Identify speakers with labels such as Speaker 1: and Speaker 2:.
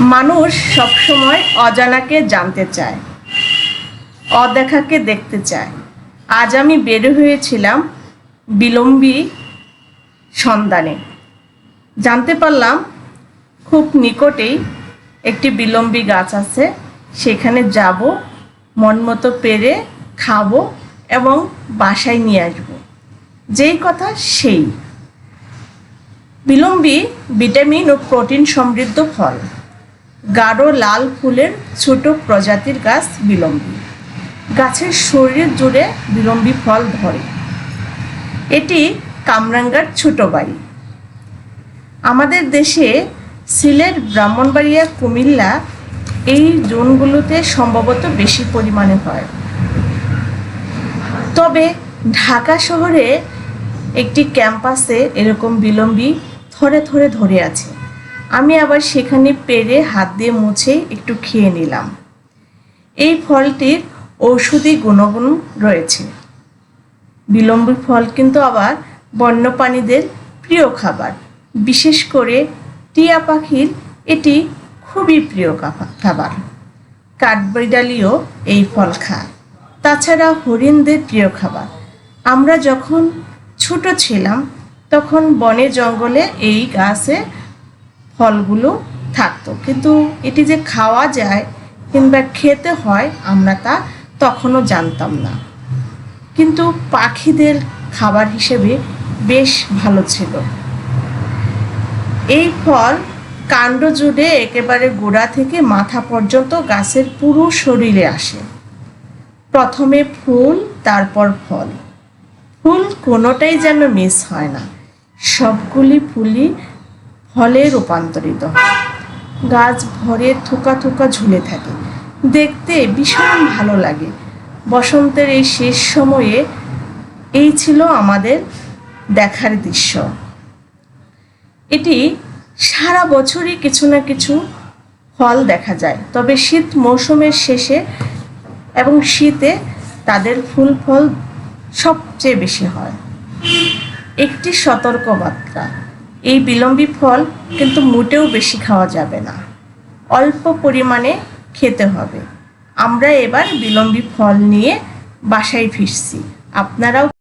Speaker 1: মানুষ সবসময় অজানাকে জানতে চায়, অদেখাকে দেখতে চায়। আজ আমি বের হয়েছিলাম বিলম্বী সন্ধানে। জানতে পারলাম খুব নিকটেই একটি বিলম্বী গাছ আছে, সেখানে যাব, মন মতো পেরে খাব এবং বাসায় নিয়ে আসব। যেই কথা সেই। বিলম্বী ভিটামিন ও প্রোটিন সমৃদ্ধ ফল। গাঢ় লাল ফুলের ছোট প্রজাতির গাছ বিলম্বী। গাছের শরীর জুড়ে বিলম্বী ফল ধরে। এটি কামরাঙ্গার ছোট বাড়ি। আমাদের দেশে সিলেট, ব্রাহ্মণবাড়িয়া, কুমিল্লা এই জোনগুলোতে সম্ভবত বেশি পরিমাণে হয়। তবে ঢাকা শহরে একটি ক্যাম্পাসে এরকম বিলম্বী থরে থরে ধরে আছে। আমি আবার সেখানে পেরে হাত দিয়ে মুছে একটু খেয়ে নিলাম। এই ফলটির ঔষধি গুণগুণ রয়েছে। বিলম্বী ফল কিন্তু আবার বন্যপ্রাণীদের প্রিয় খাবার। বিশেষ করে টিয়া পাখির এটি খুবই প্রিয় খাবা- খাবার। কাঠবিড়ালিও এই ফল খায়। তাছাড়া হরিণদের প্রিয় খাবার। আমরা যখন ছোট ছিলাম, তখন বনে জঙ্গলে এই গাছে ফলগুলো থাকতো। কিন্তু এটি যে খাওয়া যায় কিংবা খেতে হয় আমরা তা তখনও জানতাম না। কিন্তু পাখিদের খাবার হিসেবে বেশ ভালো ছিল। এই ফল কাণ্ড জুড়ে একেবারে গোড়া থেকে মাথা পর্যন্ত গাছের পুরো শরীরে আসে। প্রথমে ফুল, তারপর ফল। ফুল কোনোটাই যেন মিস হয় না। সবগুলি ফুলই ফলে রূপান্তরিত হয়। গাছ ভরে থোকা থোকা ঝুলে থাকে। দেখতে ভীষণ ভালো লাগে। বসন্তের এই শেষ সময়ে এই ছিল আমাদের দেখার দৃশ্য। এটি সারা বছরই কিছু না কিছু ফল দেখা যায়। তবে শীত মৌসুমের শেষে এবং শীতে তাদের ফুল ফল সবচেয়ে বেশি হয়। একটি সতর্কবার্তা। এই বিলম্বী ফল কিন্তু মোটেও বেশি খাওয়া যাবে না। অল্প পরিমাণে খেতে হবে। আমরা এবার বিলম্বী ফল নিয়ে বাসায় ফিরছি। আপনারাও